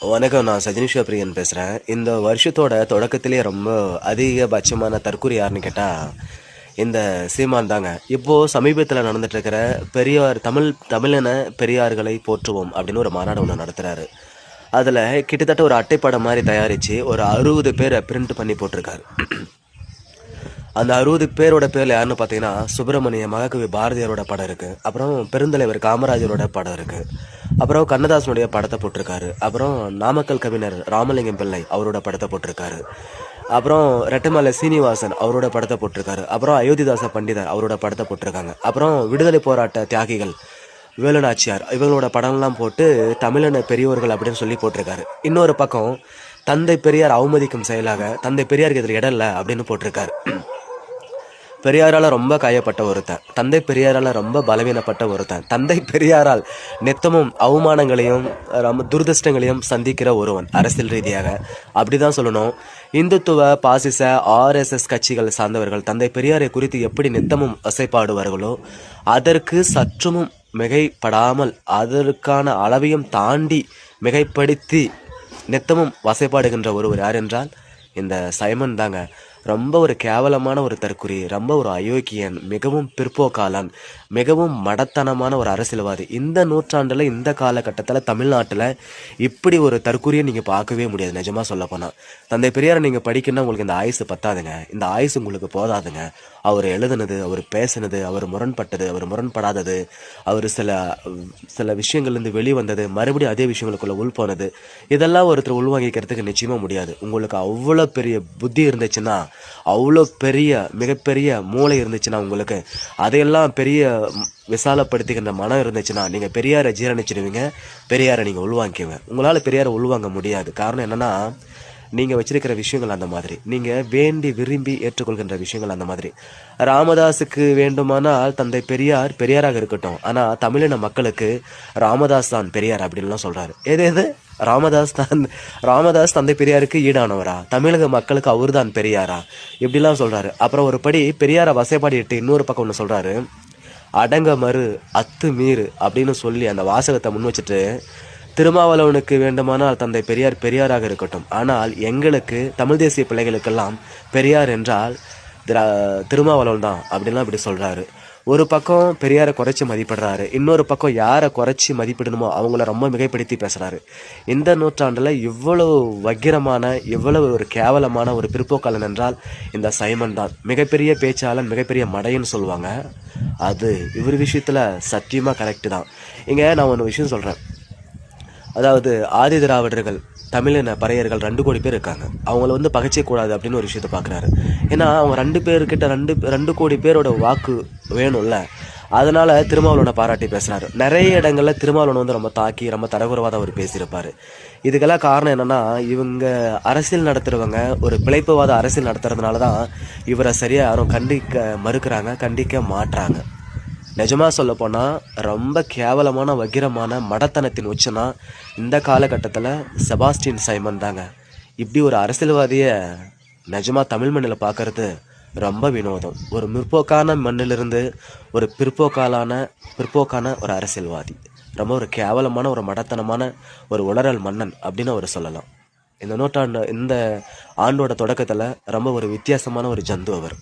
வணக்கம் நான் சஜினிஷா பிரியன் பேசுகிறேன் இந்த வருஷத்தோட தொடக்கத்திலே ரொம்ப அதிகபட்சமான தற்கொலை யாருன்னு கேட்டால் இந்த சீமான் தாங்க. இப்போது சமீபத்தில் நடந்துட்டுருக்கிற பெரியார் தமிழ் தமிழன பெரியார்களை போற்றுவோம் அப்படின்னு ஒரு மாநாடு ஒன்று நடத்துகிறாரு அதில் கிட்டத்தட்ட ஒரு அட்டைப்படம் மாதிரி தயாரித்து ஒரு அறுபது பேரை பிரிண்ட் பண்ணி போட்டிருக்காரு. அந்த அறுபது பேரோட பேர்ல யாருன்னு பார்த்தீங்கன்னா சுப்பிரமணிய மகாகவி பாரதியாரோட படம் இருக்கு. அப்புறம் பெருந்தலைவர் காமராஜரோட படம் இருக்கு. அப்புறம் கண்ணதாசனுடைய படத்தை போட்டிருக்காரு. அப்புறம் நாமக்கல் கவிஞர் ராமலிங்கம் பிள்ளை அவரோட படத்தை போட்டிருக்காரு. அப்புறம் ரெட்டமலை சீனிவாசன் அவரோட படத்தை போட்டிருக்காரு. அப்புறம் அயோத்திதாச பண்டிதர் அவரோட படத்தை போட்டிருக்காங்க. அப்புறம் விடுதலை போராட்ட தியாகிகள் வேலுநாச்சியார் இவங்களோட படம்லாம் போட்டு தமிழன பெரியோர்கள் அப்படின்னு சொல்லி போட்டிருக்காரு. இன்னொரு பக்கம் தந்தை பெரியார் அவமதிக்கும் செயலாக தந்தை பெரியாருக்கு இதில் இடம் இல்லை அப்படின்னு போட்டிருக்காரு. பெரியாரால் ரொம்ப காயப்பட்ட ஒருத்தன். தந்தை பெரியாரால் ரொம்ப பலவீனப்பட்ட ஒருத்தன். தந்தை பெரியாரால் நித்தமும் அவமானங்களையும் ரொம்ப துரதிருஷ்டங்களையும் சந்திக்கிற ஒருவன் அரசியல் ரீதியாக. அப்படிதான் சொல்லணும். இந்துத்துவ பாசிச ஆர்எஸ்எஸ் கட்சிகள் சார்ந்தவர்கள் தந்தை பெரியாரை குறித்து எப்படி நித்தமும் அசைப்பாடுவார்களோ அதற்கு சற்றுமும் மிகைப்படாமல் அதற்கான அளவையும் தாண்டி மிகைப்படுத்தி நித்தமும் வசைப்பாடுகின்ற ஒருவர் யார் என்றால் இந்த சைமன் தாங்க. ரொம்ப ஒரு கேவலமான ஒரு தற்குறி ரொம்ப ஒரு அயோக்கியன் மிகவும் பிற்போக்காளன் மிகவும் மடத்தனமான ஒரு அரசியல்வாதி. இந்த நூற்றாண்டில் இந்த காலகட்டத்தில் தமிழ்நாட்டில் இப்படி ஒரு தற்குறியை நீங்கள் பார்க்கவே முடியாது நிஜமாக சொல்ல போனால் தந்தை பெரியாரை நீங்கள் படிக்கணும்னா உங்களுக்கு இந்த ஆயுசு பத்தாதுங்க. இந்த ஆயுசு உங்களுக்கு போதாதுங்க. அவர் எழுதுனது அவர் பேசினது அவர் முரண்பட்டது அவர் முரண்படாதது அவர் சில சில விஷயங்கள்லேருந்து வெளிவந்தது மறுபடியும் அதே விஷயங்களுக்குள்ளே உள் போனது இதெல்லாம் ஒருத்தர் உள்வாங்கிக்கிறதுக்கு நிச்சயமாக முடியாது. உங்களுக்கு அவ்வளோ பெரிய புத்தி இருந்துச்சுன்னா அவ்வளோ பெரிய மிகப்பெரிய மூளை இருந்துச்சுன்னா உங்களுக்கு. அதையெல்லாம் பெரிய விசாலப்படுத்திக்கின்ற மனம் இருந்துச்சுன்னா நீங்கள் பெரியாரை ஜீரணிச்சிடுவீங்க பெரியாரை நீங்கள் உள்வாங்கிக்குவீங்க உங்களால் பெரியாரை உள்வாங்க முடியாது. காரணம் என்னன்னா நீங்கள் வச்சிருக்கிற விஷயங்கள் அந்த மாதிரி. நீங்கள் வேண்டி விரும்பி ஏற்றுக்கொள்கின்ற விஷயங்கள் அந்த மாதிரி. ராமதாஸுக்கு வேண்டுமானால் தந்தை பெரியார் பெரியாராக இருக்கட்டும். ஆனால் தமிழின மக்களுக்கு ராமதாஸ் தான் பெரியார் அப்படின்லாம் சொல்கிறாரு எது எது? ராமதாஸ் தான் ராமதாஸ் தந்தை பெரியாருக்கு ஈடானவரா? தமிழக மக்களுக்கு அவர்தான் பெரியாரா? இப்படிலாம் சொல்கிறாரு அப்புறம் ஒரு படி பெரியாரை வசைப்பாடிட்டு இன்னொரு பக்கம் ஒன்று சொல்கிறாரு அடங்க மறு அத்து மீறு அப்படின்னு சொல்லி அந்த வாசகத்தை முன் வச்சுட்டு திருமாவளவனுக்கு வேண்டுமானால் தந்தை பெரியார் பெரியாராக இருக்கட்டும். ஆனால் எங்களுக்கு தமிழ் தேசிய பிள்ளைகளுக்கெல்லாம் பெரியார் என்றால் திரா- திருமாவளவன் தான் அப்படின்லாம் இப்படி சொல்கிறாரு ஒரு பக்கம் பெரியாரை குறைச்சி மதிப்பிடுறாரு. இன்னொரு பக்கம் யாரை குறைச்சி மதிப்பிடணுமோ அவங்கள ரொம்ப மிகைப்படுத்தி பேசுகிறாரு இந்த நூற்றாண்டில் இவ்வளவு வக்கிரமான இவ்வளவு ஒரு கேவலமான ஒரு பிற்போக்காளன் என்றால் இந்த சைமன் தான். மிகப்பெரிய பேச்சாளன் மிகப்பெரிய மடைன்னு சொல்லுவாங்க. அது இவர் விஷயத்தில் சத்தியமாக கரெக்டு தான். இங்கே நான் ஒரு விஷயம் சொல்கிறேன் அதாவது ஆதி திராவிடர்கள் தமிழின பறையர்கள் ரெண்டு கோடி பேர் இருக்காங்க. அவங்கள வந்து பகைச்சே அப்படின்னு ஒரு விஷயத்தை பார்க்குறாரு ஏன்னா அவங்க ரெண்டு பேர்கிட்ட ரெண்டு ரெண்டு கோடி பேரோட வாக்கு வேணும்ல. அதனால திருமாவளவனை பாராட்டி பேசுறாரு. நிறைய இடங்கள்ல திருமாவளவன் வந்து ரொம்ப தாக்கி ரொம்ப தரகுறவாக தான் அவர் பேசியிருப்பாரு. இதுக்கெல்லாம் காரணம் என்னன்னா இவங்க அரசியல் நடத்துறவங்க ஒரு பிழைப்புவாத அரசியல் நடத்துறதுனால தான் இவரை சரியா யாரும் கண்டிக்க மறுக்கிறாங்க கண்டிக்க மாட்டுறாங்க நிஜமாக சொல்லப்போனால் ரொம்ப கேவலமான வக்கிரமான மடத்தனத்தின் உச்சனா இந்த காலகட்டத்தில் செபாஸ்டின் சைமன் தாங்க. இப்படி ஒரு அரசியல்வாதியை நிஜமாக தமிழ் மண்ணில் பார்க்கறது ரொம்ப வினோதம். ஒரு முற்போக்கான மண்ணிலிருந்து ஒரு பிற்போக்காலான பிற்போக்கான ஒரு அரசியல்வாதி. ரொம்ப ஒரு கேவலமான ஒரு மடத்தனமான ஒரு உளறல் மன்னன் அப்படின்னு அவர் சொல்லலாம். இந்த நூற்றாண்டு இந்த ஆண்டோட தொடக்கத்தில் ரொம்ப ஒரு வித்தியாசமான ஒரு ஜந்து அவர்.